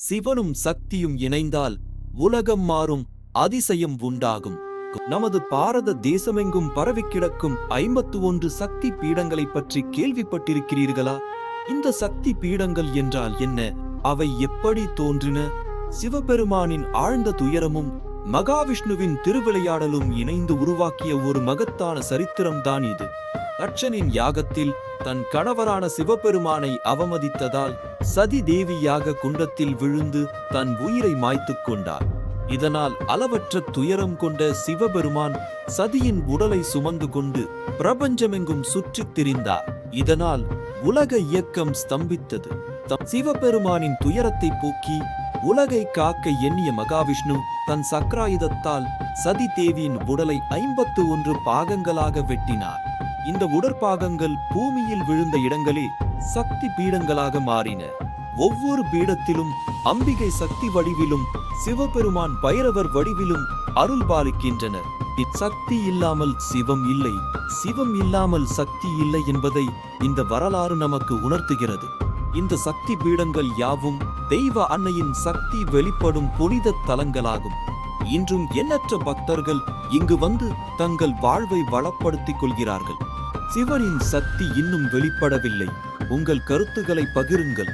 சிவனும் சக்தியும் இணைந்தால் உலகம் மாறும் அதிசயம் உண்டாகும். நமது பாரத தேசமெங்கும் பரவி கிடக்கும் ஐம்பத்து ஒன்று சக்தி பீடங்களை பற்றி கேள்விப்பட்டிருக்கிறீர்களா? இந்த சக்தி பீடங்கள் என்றால் என்ன? அவை எப்படி தோன்றின? சிவபெருமானின் ஆழ்ந்த துயரமும் மகாவிஷ்ணுவின் திருவிளையாடலும் இணைந்து உருவாக்கிய ஒரு மகத்தான சரித்திரம்தான் இது. தட்சனின் யாகத்தில் தன் கணவரான சிவபெருமானை அவமதித்ததால் சதி தேவியாக குண்டத்தில் விழுந்து தன் உயிரை மாய்த்துக் கொண்டார். இதனால் அளவற்ற துயரம் கொண்ட சிவபெருமான் சதியின் உடலை சுமந்து கொண்டு பிரபஞ்சமெங்கும் சுற்றித் திரிந்தார். இதனால் உலக இயக்கம் ஸ்தம்பித்தது. தம் சிவபெருமானின் துயரத்தை போக்கி உலகை காக்க எண்ணிய மகாவிஷ்ணு தன் சக்ராயுதத்தால் சதி தேவியின் உடலை ஐம்பத்து ஒன்று பாகங்களாக வெட்டினார். இந்த உடற்பாகங்கள் பூமியில் விழுந்த இடங்களே சக்தி பீடங்களாக மாறின. ஒவ்வொரு பீடத்திலும் அம்பிகை சக்தி வடிவிலும் சிவபெருமான் பைரவர் வடிவிலும் அருள் பாலிக்கின்றனர். சக்தி இல்லாமல் சிவம் இல்லை. சிவம் இல்லாமல் சக்தி இல்லை என்பதை இந்த வரலாறு நமக்கு உணர்த்துகிறது. இந்த சக்தி பீடங்கள் யாவும் தெய்வ அன்னையின் சக்தி வெளிப்படும் புனித தலங்களாகும். இன்றும் எண்ணற்ற பக்தர்கள் இங்கு வந்து தங்கள் வாழ்வை வளப்படுத்திக் கொள்கிறார்கள். சிவனின் சக்தி இன்னும் வெளிப்படவில்லை. உங்கள் கருத்துக்களை பகிருங்கள்.